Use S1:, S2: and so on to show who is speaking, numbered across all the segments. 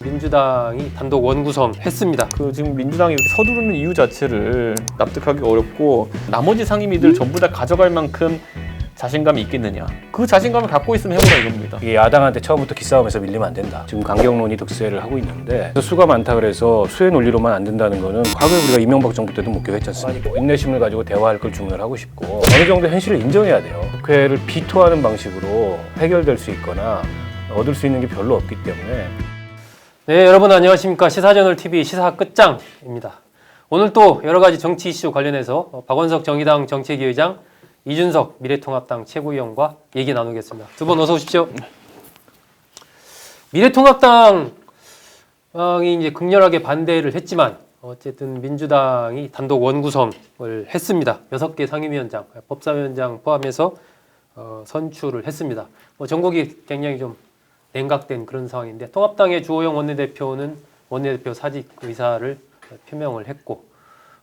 S1: 민주당이 단독 원구성 했습니다.
S2: 그 지금 민주당이 이렇게 서두르는 이유 자체를 납득하기 어렵고 나머지 상임위들 전부 다 가져갈 만큼 자신감이 있겠느냐 그 자신감을 갖고 있으면 해보라 이겁니다
S3: 이게 야당한테 처음부터 기싸움에서 밀리면 안 된다. 지금 강경론이 득세를 하고 있는데 수가 많다 그래서 수의 논리로만 안 된다는 거는 과거에 우리가 이명박 정부 때도 목격했지 않습니까? 인내심을 가지고 대화할 걸 주문을 하고 싶고 어느 정도 현실을 인정해야 돼요. 국회를 비토하는 방식으로 해결될 수 있거나 얻을 수 있는 게 별로 없기 때문에
S1: 네, 여러분 안녕하십니까? 시사저널 TV 시사 끝장입니다. 오늘 또 여러 가지 정치 이슈 관련해서 어, 박원석 정의당 정책위의장, 이준석 미래통합당 최고위원과 얘기 나누겠습니다. 두 분 어서 오십시오. 미래통합당이 이제 극렬하게 반대를 했지만 어쨌든 민주당이 단독 원구성을 했습니다. 여섯 개 상임위원장, 법사위원장 포함해서 어, 선출을 했습니다. 뭐 전국이 굉장히 좀 냉각된 그런 상황인데 통합당의 주호영 원내대표는 원내대표 사직 의사를 표명을 했고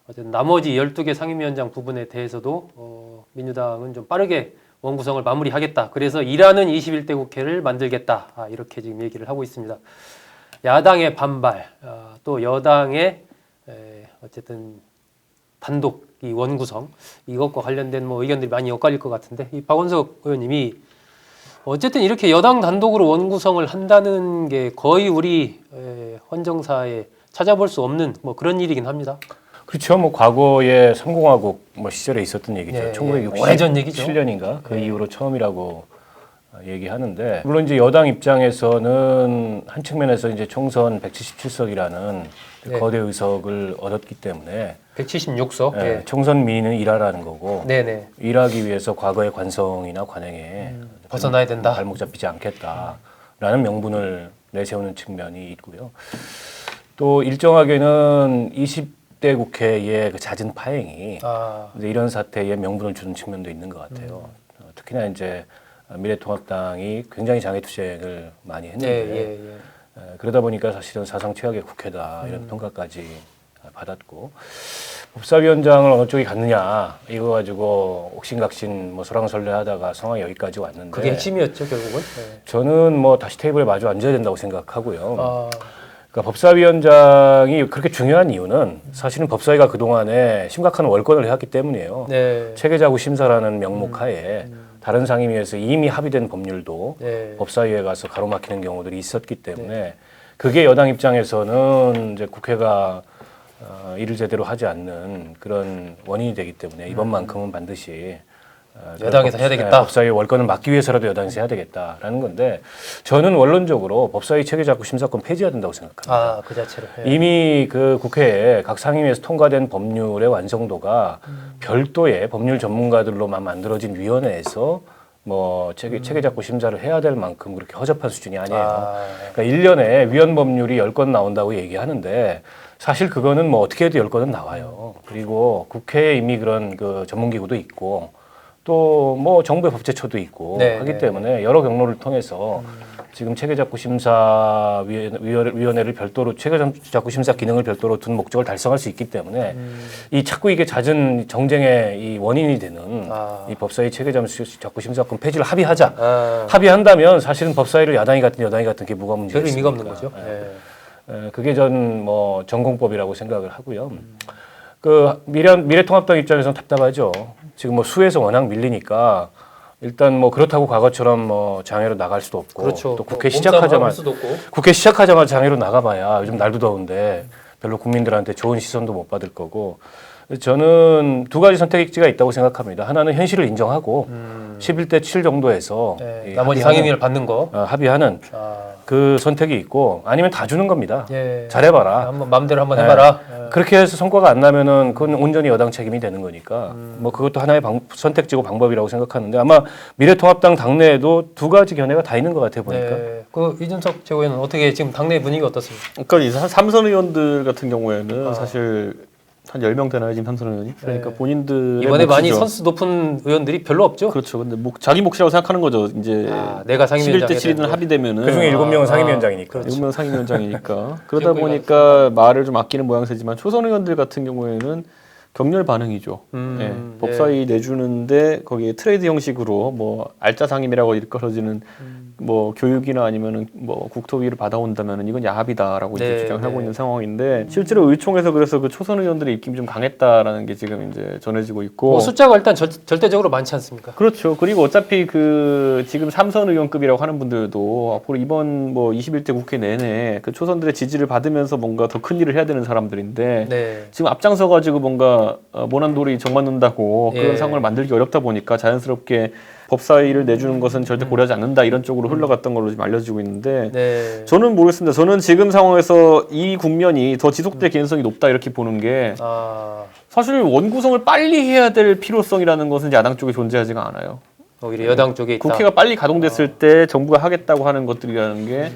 S1: 어쨌든 나머지 12개 상임위원장 부분에 대해서도 어, 민주당은 좀 빠르게 원 구성을 마무리하겠다. 그래서 일하는 21대 국회를 만들겠다. 아, 이렇게 지금 얘기를 하고 있습니다. 야당의 반발, 아, 또 여당의 에, 어쨌든 단독 이 원구성 이것과 관련된 뭐 의견들이 많이 엇갈릴 것 같은데 이 박원석 의원님이 어쨌든 이렇게 여당 단독으로 원구성을 한다는 게 거의 우리 에, 헌정사에 찾아볼 수 없는 뭐 그런 일이긴 합니다.
S3: 그렇죠. 뭐 과거에 성공화국 뭐 시절에 있었던 얘기죠.
S1: 예, 예.
S3: 1967년인가
S1: 오래전 얘기죠.
S3: 그
S1: 예.
S3: 이후로 처음이라고 어, 얘기하는데 물론 이제 여당 입장에서는 한 측면에서 이제 총선 177석이라는
S1: 네.
S3: 거대 의석을 얻었기 때문에
S1: 176석.
S3: 예, 총선 민의는 일하라는 거고
S1: 네네.
S3: 일하기 위해서 과거의 관성이나 관행에
S1: 음, 벗어나야 된다.
S3: 발목 잡히지 않겠다라는 명분을 내세우는 측면이 있고요. 또 일정하게는 20 대 국회의 그 잦은 파행이
S1: 아,
S3: 이제 이런 사태에 명분을 주는 측면도 있는 것 같아요.
S1: 음.
S3: 어, 특히나 이제 미래통합당이 굉장히 장애투쟁을 많이
S1: 예,
S3: 했는데
S1: 예, 예.
S3: 에, 그러다 보니까 사실은 사상 최악의 국회다 이런
S1: 음.
S3: 평가까지 받았고 법사위원장을 어느 쪽이 갔느냐 이거 가지고 옥신각신 뭐 설왕설래하다가 상황이 여기까지 왔는데
S1: 그게 핵심이었죠 결국은. 네.
S3: 저는 뭐 다시 테이블에 마주 앉아야 된다고 생각하고요.
S1: 아,
S3: 그러니까 법사위원장이 그렇게 중요한 이유는 사실은 법사위가 그 동안에 심각한 월권을 해왔기 때문이에요.
S1: 네.
S3: 체계자구 심사라는 명목 하에
S1: 음.
S3: 다른 상임위에서 이미 합의된 법률도
S1: 네.
S3: 법사위에 가서 가로막히는 경우들이 있었기 때문에 그게 여당 입장에서는 이제 국회가 어, 일을 제대로 하지 않는 그런 원인이 되기 때문에 이번만큼은 반드시 어,
S1: 음. 여당에서
S3: 법-
S1: 해야 되겠다.
S3: 네, 법사위 월권을 막기 위해서라도 여당에서 해야 되겠다라는 건데 저는 원론적으로 법사위 체계자구 심사권 폐지해야 된다고 생각합니다.
S1: 아, 그 자체로. 예.
S3: 이미 그 국회에 각 상임위에서 통과된 법률의 완성도가
S1: 음.
S3: 별도의 법률 전문가들로만 만들어진 위원회에서 뭐 체계, 체계작구 심사를 해야 될 만큼 그렇게 허접한 수준이 아니에요.
S1: 음. 아,
S3: 그러니까 1년에 위헌 법률이 10건 나온다고 얘기하는데 사실 그거는 뭐 어떻게 해도 10건은 나와요. 그리고 국회에 이미 그런 그 전문기구도 있고 또 뭐 정부의 법제처도 있고
S1: 네,
S3: 하기
S1: 네,
S3: 때문에 여러 경로를 통해서 지금 체계작구 심사 위원회를 별도로 체계작구 심사 기능을 별도로 둔 목적을 달성할 수 있기 때문에
S1: 음.
S3: 이 자꾸 이게 잦은 정쟁의 이 원인이 되는
S1: 아.
S3: 이 법사위 체계작구 심사권 폐지를 합의하자.
S1: 아,
S3: 합의한다면 사실은 법사위를 야당이 같은 여당이 같은 게 뭐가 문제가
S1: 별 의미가 없는? 거죠.
S3: 예.
S1: 예.
S3: 에, 그게 전 뭐 전공법이라고 생각을 하고요. 그 미래 미래통합당 입장에서는 답답하죠. 지금 뭐 수에서 워낙 밀리니까 일단 뭐 그렇다고 과거처럼 뭐 장애로 나갈 수도 없고
S1: 그렇죠.
S3: 또 국회
S1: 뭐
S3: 시작하자마자
S1: 수도 없고.
S3: 국회 시작하자마자 장애로 나가봐야 요즘 날도 더운데 별로 국민들한테 좋은 시선도 못 받을 거고 저는 두 가지 선택지가 있다고 생각합니다. 하나는 현실을 인정하고
S1: 음.
S3: 11대 7 정도에서
S1: 네,
S3: 이
S1: 나머지 상임위를 받는 거.
S3: 어, 합의하는
S1: 아,
S3: 그 선택이 있고 아니면 다 주는 겁니다.
S1: 예.
S3: 잘해봐라.
S1: 한번 마음대로 한번
S3: 네.
S1: 해봐라. 예.
S3: 그렇게 해서 성과가 안 나면은 그건 온전히 여당 책임이 되는 거니까
S1: 음.
S3: 뭐 그것도 하나의 방- 선택지고 방법이라고 생각하는데 아마 미래통합당 당내에도 두 가지 견해가 다 있는 것 같아요 보니까.
S1: 네. 그 이준석 최고위원은 어떻게 지금 당내 분위기 어떻습니까?
S2: 그러니까 이 사- 삼선 의원들 같은 경우에는
S1: 아.
S2: 사실 한 10명 되나요 지금 삼선 의원이? 그러니까
S1: 네.
S2: 본인들의
S1: 이번에 많이. 선수 높은 의원들이 별로 없죠.
S2: 그렇죠. 근데 목, 자기 몫이라고 생각하는 거죠. 이제
S1: 아, 내가 상임위원장
S2: 11대 7이든
S1: 해야
S2: 합의되면은
S3: 그 중에 일곱 명은
S1: 아,
S3: 상임위원장이니까.
S1: 그렇죠.
S2: 6명 상임위원장이니까 그러다 보니까 말을 좀 아끼는 모양새지만 초선 의원들 같은 경우에는 격렬 반응이죠.
S1: 음,
S2: 예,
S1: 네.
S2: 법사위 내주는데 거기에 트레이드 형식으로 뭐 알짜 상임이라고 일컬어지는
S1: 음.
S2: 뭐 교육이나 아니면은 뭐 국토위를 받아온다면은 이건 야합이다라고 이제
S1: 네,
S2: 주장하고
S1: 네.
S2: 있는 상황인데 실제로 의총에서 그래서 그 초선 의원들의 입김이 좀 강했다라는 게 지금 이제 전해지고 있고
S1: 뭐 숫자가 일단 절, 절대적으로 많지 않습니까?
S2: 그렇죠. 그리고 어차피 그 지금 삼선 의원급이라고 하는 분들도 앞으로 이번 뭐 21대 국회 내내 그 초선들의 지지를 받으면서 뭔가 더 큰 일을 해야 되는 사람들인데
S1: 네.
S2: 지금 앞장서 가지고 뭔가 어, 모난돌이 정 맞는다고
S1: 예.
S2: 그런 상황을 만들기 어렵다 보니까 자연스럽게 법사위를 내주는 것은 절대 고려하지 않는다 이런 쪽으로 흘러갔던 걸로 지금 알려지고 있는데
S1: 네.
S2: 저는 모르겠습니다. 저는 지금 상황에서 이 국면이 더 지속될 가능성이 높다 이렇게 보는 게
S1: 아,
S2: 사실 원구성을 빨리 해야 될 필요성이라는 것은 야당 쪽에 존재하지가 않아요.
S1: 오히려 여당 쪽에 있다.
S2: 국회가 빨리 가동됐을 때 정부가 하겠다고 하는 것들이라는 게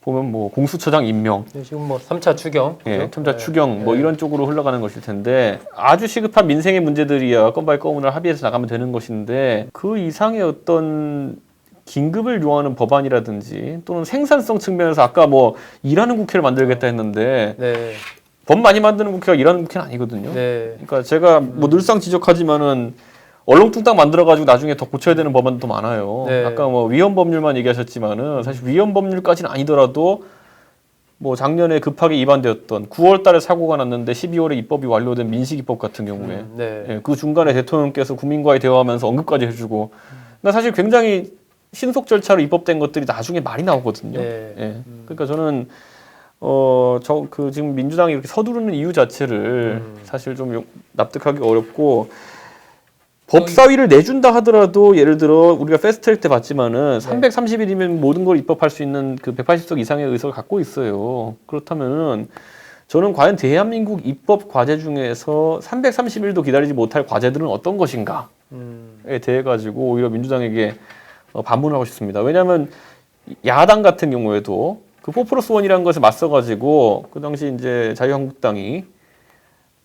S2: 보면 뭐 공수처장 임명,
S1: 지금 뭐 3차 추경.
S2: 예,
S1: 그죠?
S2: 첨자
S1: 네.
S2: 추경 뭐
S1: 네.
S2: 이런 쪽으로 흘러가는 것일 텐데 아주 시급한 민생의 문제들이야 건바이 건으로 합의해서 나가면 되는 것인데 그 이상의 어떤 긴급을 요하는 법안이라든지 또는 생산성 측면에서 아까 뭐 일하는 국회를 만들겠다 했는데
S1: 네.
S2: 법 많이 만드는 국회가 일하는 국회는 아니거든요.
S1: 네.
S2: 그러니까 제가 뭐 늘상 지적하지만은 얼렁뚱땅 만들어가지고 나중에 더 고쳐야 되는 법안도 많아요.
S1: 네.
S2: 아까 뭐 위헌 법률만 얘기하셨지만은 사실 위헌 법률까지는 아니더라도 뭐 작년에 급하게 입안되었던 9월달에 사고가 났는데 12월에 입법이 완료된 민식이법 같은 경우에
S1: 음, 네.
S2: 예, 그 중간에 대통령께서 국민과의 대화하면서 언급까지 해주고 그러니까 사실 굉장히 신속 절차로 입법된 것들이 나중에 많이 나오거든요.
S1: 네.
S2: 예. 그러니까 저는 어 저 그 지금 민주당이 이렇게 서두르는 이유 자체를
S1: 음.
S2: 사실 좀 용- 납득하기 어렵고 법사위를 내준다 하더라도 예를 들어 우리가 패스트트랙 때 봤지만은
S1: 네.
S2: 330일이면 모든 걸 입법할 수 있는 그 180석 이상의 의석을 갖고 있어요. 그렇다면은 저는 과연 대한민국 입법 과제 중에서 330일도 기다리지 못할 과제들은 어떤 것인가에
S1: 음,
S2: 대해 가지고 오히려 민주당에게 어, 반문하고 싶습니다. 왜냐하면 야당 같은 경우에도 그4 플러스 1이라는 것을 맞서 가지고 그 당시 이제 자유한국당이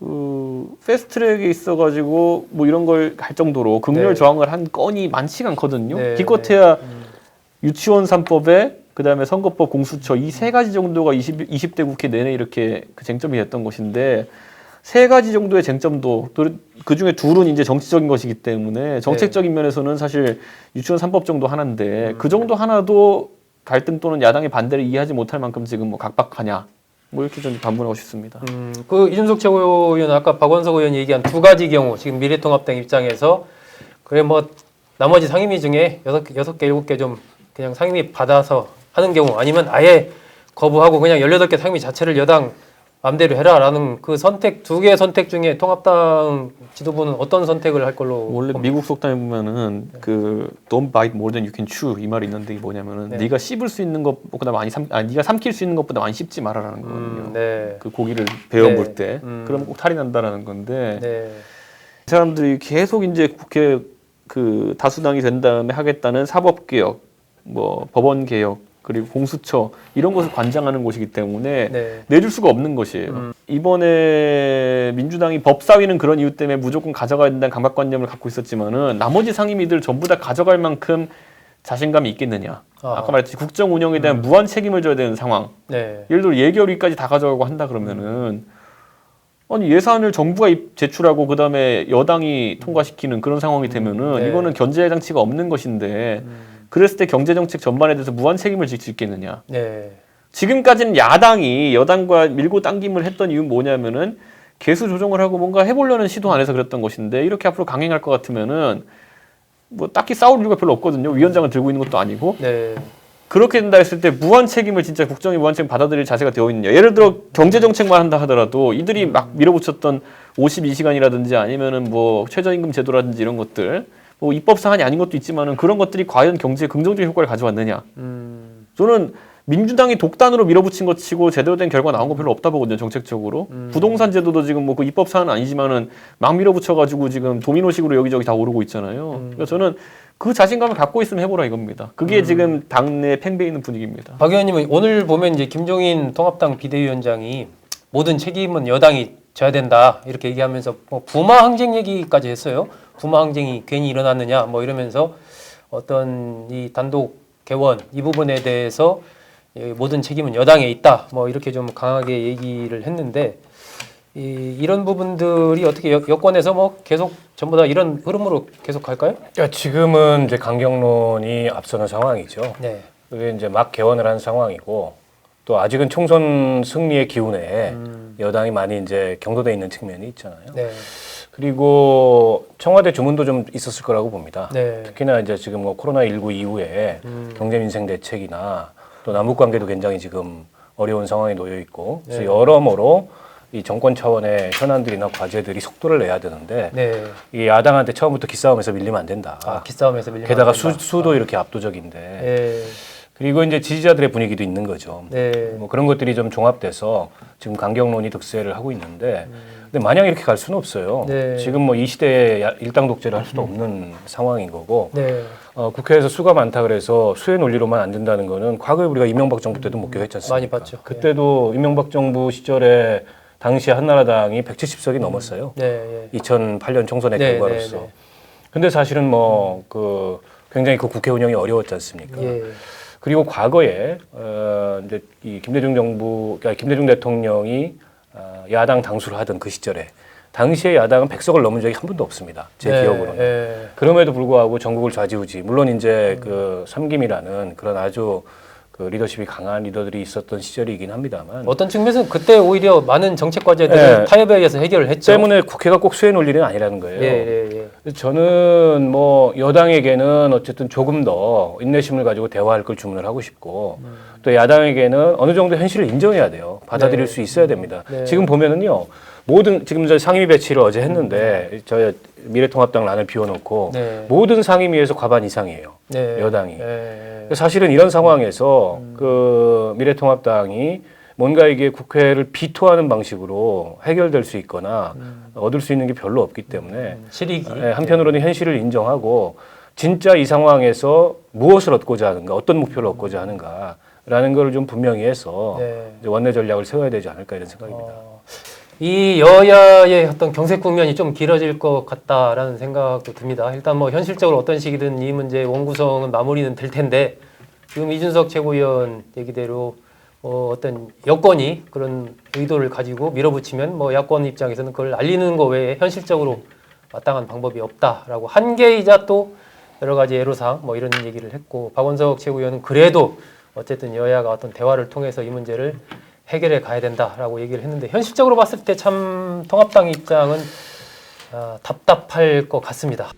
S2: 그 패스트트랙에 있어가지고 뭐 이런 걸 할 정도로 극렬
S1: 네.
S2: 저항을 한 건이 많지가 않거든요.
S1: 네,
S2: 기껏해야
S1: 음.
S2: 유치원 3법에 그다음에 선거법 공수처 이 세 가지 정도가 20, 20대 국회 내내 이렇게 그 쟁점이 됐던 것인데 세 가지 정도의 쟁점도 그 중에 둘은 이제 정치적인 것이기 때문에 정책적인 면에서는 사실 유치원 3법 정도 하나인데
S1: 음.
S2: 그 정도 하나도 갈등 또는 야당의 반대를 이해하지 못할 만큼 지금 뭐 각박하냐 뭐 이렇게 좀 반문하고 싶습니다.
S1: 음, 그 이준석 최고위원 아까 박원석 의원이 얘기한 두 가지 경우 지금 미래통합당 입장에서 그래 뭐 나머지 상임위 중에 여섯 개, 여섯 개, 일곱 개 좀 그냥 상임위 받아서 하는 경우 아니면 아예 거부하고 그냥 열여덟 개 상임위 자체를 여당 마음대로 해라라는 그 선택 두 개의 선택 중에 통합당 지도부는 어떤 선택을 할 걸로
S2: 원래
S1: 봅니까?
S2: 미국 속담에 보면은 그 don't bite more than you can chew 이 말이 있는데 뭐냐면은
S1: 네.
S2: 네. 가 씹을 수 있는 것보다 많이 삼, 아 네가 삼킬 수 있는 것보다 많이 씹지 말아라는 거거든요.
S1: 음, 네.
S2: 그 고기를 베어
S1: 네.
S2: 물 때,
S1: 음.
S2: 그러면 꼭 탈이 난다라는 건데
S1: 네.
S2: 이 사람들이 계속 이제 국회 그 다수당이 된 다음에 하겠다는 사법 개혁, 뭐 법원 개혁 그리고 공수처 이런 것을 관장하는 곳이기 때문에
S1: 네.
S2: 내줄 수가 없는 것이에요.
S1: 음.
S2: 이번에 민주당이 법사위는 그런 이유 때문에 무조건 가져가야 된다는 강박관념을 갖고 있었지만은 나머지 상임위들 전부 다 가져갈 만큼 자신감이 있겠느냐.
S1: 아.
S2: 아까 말했듯이 국정 운영에 대한 무한 책임을 져야 되는 상황.
S1: 네.
S2: 예를 들어 예결위까지 다 가져가고 한다 그러면은 아니 예산을 정부가 입- 제출하고 그다음에 여당이 통과시키는 그런 상황이 되면은
S1: 네.
S2: 이거는 견제 장치가 없는 것인데
S1: 음,
S2: 그랬을 때 경제 정책 전반에 대해서 무한 책임을 질 수 있겠느냐?
S1: 네.
S2: 지금까지는 야당이 여당과 밀고 당김을 했던 이유는 뭐냐면은 개수 조정을 하고 뭔가 해보려는 시도 안에서 그랬던 것인데 이렇게 앞으로 강행할 것 같으면은 뭐 딱히 싸울 이유가 별로 없거든요. 위원장을 들고 있는 것도 아니고
S1: 네.
S2: 그렇게 된다 했을 때 무한 책임을 진짜 국정이 무한 책임 받아들일 자세가 되어 있느냐. 예를 들어 경제 정책만 한다 하더라도 이들이 막 밀어붙였던 52시간이라든지 아니면은 뭐 최저임금 제도라든지 이런 것들 뭐 입법 사안이 아닌 것도 있지만은 그런 것들이 과연 경제에 긍정적인 효과를 가져왔느냐.
S1: 음,
S2: 저는 민주당이 독단으로 밀어붙인 것 치고 제대로 된 결과 나온 거 별로 없다 보거든요 정책적으로
S1: 음.
S2: 부동산 제도도 지금 뭐 그 입법 사안은 아니지만은 막 밀어붙여 가지고 지금 도미노식으로 여기저기 다 오르고 있잖아요
S1: 음.
S2: 그러니까 저는 그 자신감을 갖고 있으면 해보라 이겁니다 그게
S1: 음.
S2: 지금 당내 팽배해 있는 분위기입니다
S1: 박 의원님은 오늘 보면 이제 김종인 통합당 비대위원장이 모든 책임은 여당이 져야 된다 이렇게 얘기하면서 뭐 부마 항쟁 얘기까지 했어요. 부마 항쟁이 괜히 일어났느냐 뭐 이러면서 어떤 이 단독 개원 이 부분에 대해서 예, 모든 책임은 여당에 있다 뭐 이렇게 좀 강하게 얘기를 했는데 이, 이런 부분들이 어떻게 여, 여권에서 뭐 계속 전부 다 이런 흐름으로 계속 갈까요?
S3: 그러니까 지금은 이제 강경론이 앞서는 상황이죠.
S1: 네.
S3: 그게 이제 막 개원을 한 상황이고 또 아직은 총선 승리의 기운에
S1: 음,
S3: 여당이 많이 이제 경도돼 있는 측면이 있잖아요.
S1: 네.
S3: 그리고 청와대 주문도 좀 있었을 거라고 봅니다.
S1: 네.
S3: 특히나 이제 지금 뭐 코로나 19 이후에
S1: 음.
S3: 경제 민생 대책이나 또 남북 관계도 굉장히 지금 어려운 상황에 놓여 있고 그래서
S1: 네.
S3: 여러모로 이 정권 차원의 현안들이나 과제들이 속도를 내야 되는데
S1: 네.
S3: 이 야당한테 처음부터 기싸움에서 밀리면 안 된다.
S1: 아, 기싸움에서 밀리면
S3: 게다가
S1: 안
S3: 수,
S1: 된다.
S3: 수 도 이렇게 압도적인데
S1: 네.
S3: 그리고 이제 지지자들의 분위기도 있는 거죠.
S1: 네.
S3: 뭐 그런 것들이 좀 종합돼서 지금 강경론이 득세를 하고 있는데 근데 마냥 이렇게 갈 수는 없어요.
S1: 네.
S3: 지금 뭐 이 시대에 야- 일당 독재를 할 수도 없는 상황인 거고
S1: 네.
S3: 어, 국회에서 수가 많다 그래서 수의 논리로만 안 된다는 거는 과거에 우리가 이명박 정부 때도 목격했지 않습니까?
S1: 많이 봤죠.
S3: 그때도 이명박 정부 시절에 당시 한나라당이 170석이 넘었어요.
S1: 네. 예.
S3: 2008년 총선의
S1: 네,
S3: 결과로서.
S1: 네, 네.
S3: 근데 사실은 뭐 그 굉장히 그 국회 운영이 어려웠지 않습니까?
S1: 예.
S3: 그리고 과거에 어 이제 이 김대중 정부 그러니까 김대중 대통령이 어, 야당 당수를 하던 그 시절에 당시에 야당은 백석을 넘은 적이 한 번도 없습니다. 제
S1: 네,
S3: 기억으로는.
S1: 예.
S3: 그럼에도 불구하고 전국을 좌지우지. 물론 이제 그 삼김이라는 그런 아주 그 리더십이 강한 리더들이 있었던 시절이긴 합니다만
S1: 어떤 측면에서 그때 오히려 많은 정책 과제들을
S3: 네.
S1: 타협에 의해서 해결을 했죠.
S3: 때문에 국회가 꼭 수의 논리는 아니라는 거예요.
S1: 예, 예, 예.
S3: 저는 뭐 여당에게는 어쨌든 조금 더 인내심을 가지고 대화할 걸 주문을 하고 싶고 또 야당에게는 어느 정도 현실을 인정해야 돼요. 받아들일
S1: 네.
S3: 수 있어야 됩니다.
S1: 네.
S3: 지금 보면은요. 모든 지금 저 상임위 배치를 어제 했는데 저 미래통합당 란을 비워놓고
S1: 네.
S3: 모든 상임위에서 과반 이상이에요.
S1: 네.
S3: 여당이.
S1: 예, 예.
S3: 사실은 이런 상황에서 그 미래통합당이 뭔가 이게 국회를 비토하는 방식으로 해결될 수 있거나 얻을 수 있는 게 별로 없기 때문에
S1: 실익이
S3: 예, 한편으로는 현실을 인정하고 진짜 이 상황에서 무엇을 얻고자 하는가, 어떤 목표를 얻고자 하는가라는 걸 좀 분명히 해서
S1: 네.
S3: 원내 전략을 세워야 되지 않을까 이런 생각입니다.
S1: 어, 이 여야의 어떤 경색 국면이 좀 길어질 것 같다라는 생각도 듭니다. 일단 뭐 현실적으로 어떤 식이든 이 문제 원구성은 마무리는 될 텐데 지금 이준석 최고위원 얘기대로 뭐 어떤 여건이 그런 의도를 가지고 밀어붙이면 뭐 야권 입장에서는 그걸 알리는 거 외에 현실적으로 마땅한 방법이 없다라고 한계이자 또 여러 가지 애로사항 뭐 이런 얘기를 했고 박원석 최고위원은 그래도 어쨌든 여야가 어떤 대화를 통해서 이 문제를 해결해 가야 된다라고 얘기를 했는데 현실적으로 봤을 때 참 통합당 입장은 아, 답답할 것 같습니다.